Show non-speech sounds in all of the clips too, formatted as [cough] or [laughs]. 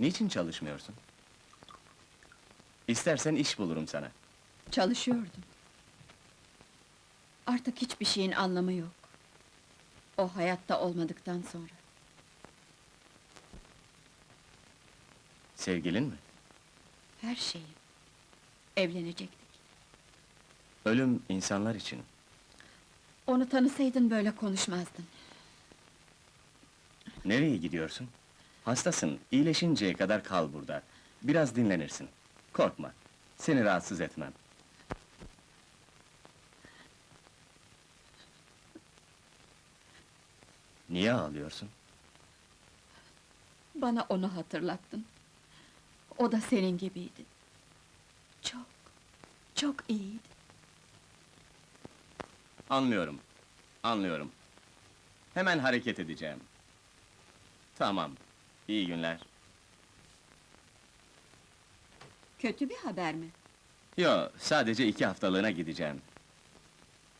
Niçin çalışmıyorsun? İstersen iş bulurum sana. Çalışıyordum. Artık hiçbir şeyin anlamı yok. O hayatta olmadıktan sonra. Sevgilin mi? Her şeyi. Evlenecektik. Ölüm insanlar için. Onu tanısaydın böyle konuşmazdın. Nereye gidiyorsun? Hastasın, iyileşinceye kadar kal burada. Biraz dinlenirsin. Korkma, seni rahatsız etmem. Niye ağlıyorsun? Bana onu hatırlattın. O da senin gibiydi. Çok, çok iyiydi. Anlıyorum, anlıyorum. Hemen hareket edeceğim. Tamam, iyi günler. Kötü bir haber mi? Yo, sadece iki haftalığına gideceğim.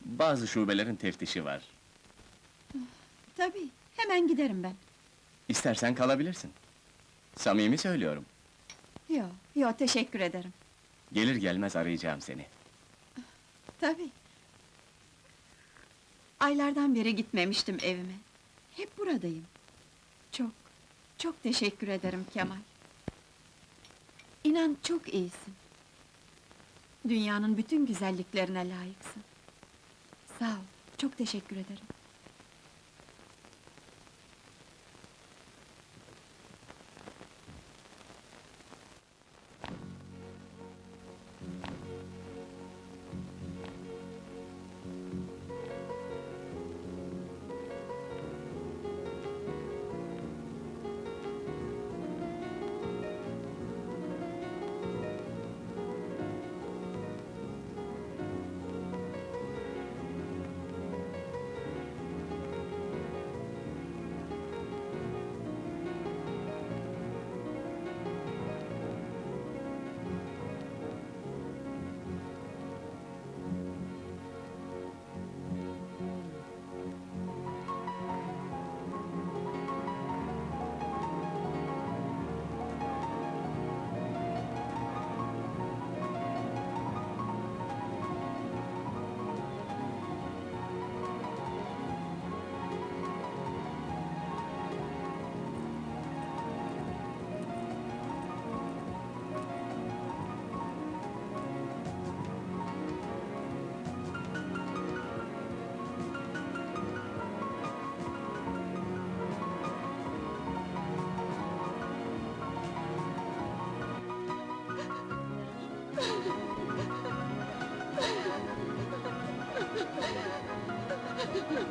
Bazı şubelerin teftişi var. [sighs] Tabii, hemen giderim ben. İstersen kalabilirsin. Samimi söylüyorum. Yo, yo teşekkür ederim. Gelir gelmez arayacağım seni. [sighs] Tabii. Aylardan beri gitmemiştim evime. Hep buradayım. Çok, çok teşekkür ederim Kemal. İnan çok iyisin. Dünyanın bütün güzelliklerine layıksın. Sağ ol, çok teşekkür ederim.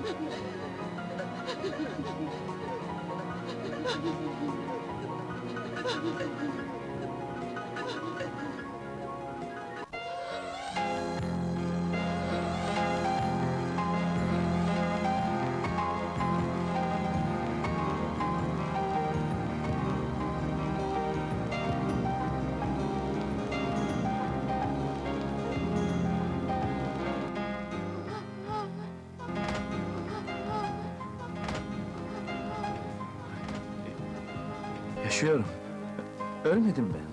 Thank you. Yaşıyorum. Ölmedim ben.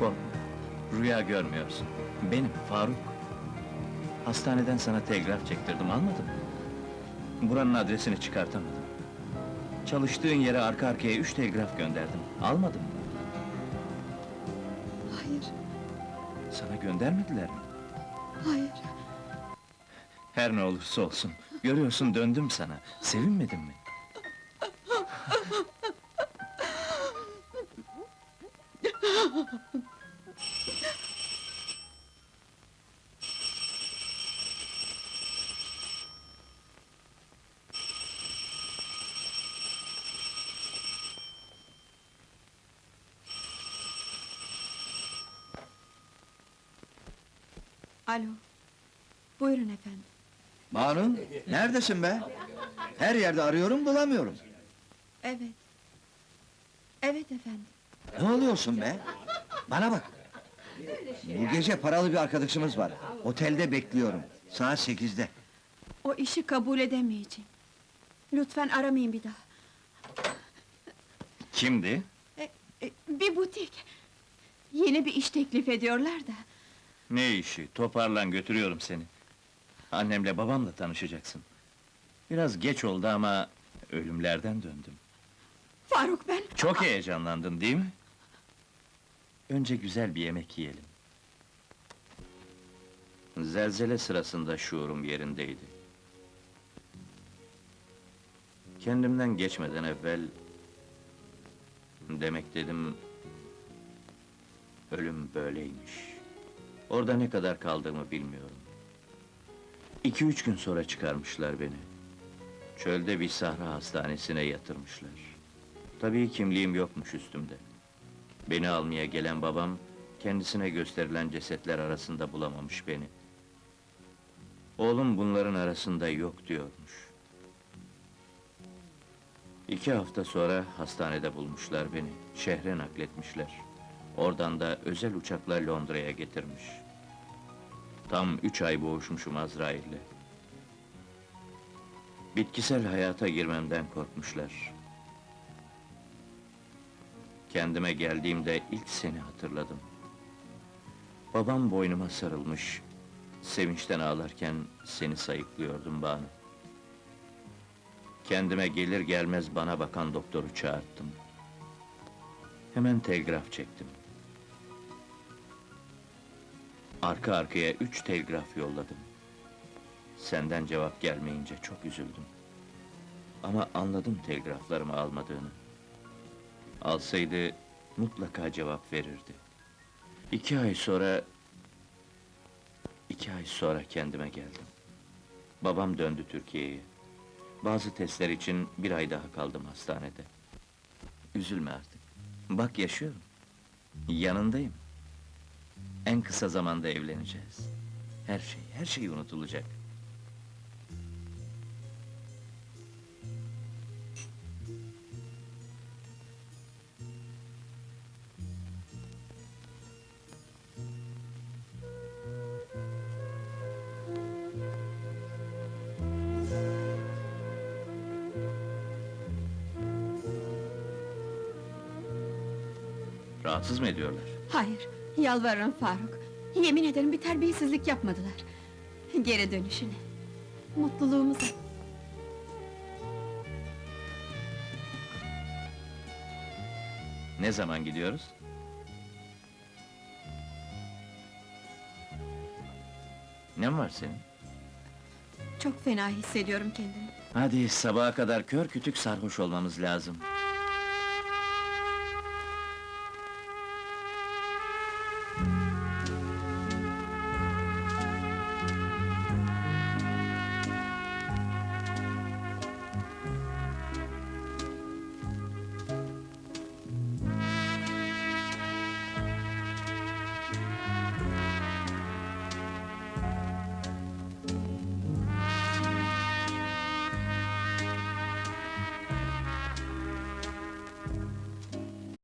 Korkma. Rüya görmüyorsun. Benim Faruk. Hastaneden sana telgraf çektirdim, almadın mı? Buranın adresini çıkartamadım. Çalıştığın yere arka arkaya üç telgraf gönderdim. Almadın mı? Hayır, Sana göndermediler mi? hayır. Her ne olursa olsun. Görüyorsun döndüm sana. Sevinmedin mi? [laughs] Alo, buyurun efendim. Banu, neredesin be? Her yerde arıyorum bulamıyorum. Evet. Evet efendim. Ne oluyorsun be? Bana bak. Bu gece paralı bir arkadaşımız var. Otelde bekliyorum. Saat sekizde. O işi kabul edemeyeceğim. Lütfen aramayın bir daha. Kimdi? E, e, bir butik. Yeni bir iş teklif ediyorlar da. Ne işi? Toparlan götürüyorum seni. Annemle babamla tanışacaksın. Biraz geç oldu ama ölümlerden döndüm. Faruk ben... Çok heyecanlandın değil mi? Önce güzel bir yemek yiyelim. Zelzele sırasında şuurum yerindeydi. Kendimden geçmeden evvel... Demek dedim... Ölüm böyleymiş. Orada ne kadar kaldığımı bilmiyorum. İki üç gün sonra çıkarmışlar beni. Çölde bir sahra hastanesine yatırmışlar. Tabii kimliğim yokmuş üstümde. Beni almaya gelen babam, kendisine gösterilen cesetler arasında bulamamış beni. Oğlum bunların arasında yok diyormuş. İki hafta sonra hastanede bulmuşlar beni, şehre nakletmişler. Oradan da özel uçakla Londra'ya getirmiş. Tam üç ay boğuşmuşum Azrail'le. Bitkisel hayata girmemden korkmuşlar. Kendime geldiğimde ilk seni hatırladım. Babam boynuma sarılmış, sevinçten ağlarken seni sayıklıyordum bana. Kendime gelir gelmez bana bakan doktoru çağırttım. Hemen telgraf çektim. Arka arkaya üç telgraf yolladım. Senden cevap gelmeyince çok üzüldüm. Ama anladım telgraflarımı almadığını. Alsaydı mutlaka cevap verirdi. İki ay sonra... iki ay sonra kendime geldim. Babam döndü Türkiye'ye. Bazı testler için bir ay daha kaldım hastanede. Üzülme artık. Bak yaşıyorum. Yanındayım. En kısa zamanda evleneceğiz. Her şey, her şey unutulacak. Rahatsız mı ediyorlar? Hayır, yalvarırım Faruk. Yemin ederim bir terbiyesizlik yapmadılar. Geri dönüşüne. Mutluluğumuza. Ne zaman gidiyoruz? Ne var senin? Çok fena hissediyorum kendimi. Hadi sabaha kadar kör kütük sarhoş olmamız lazım.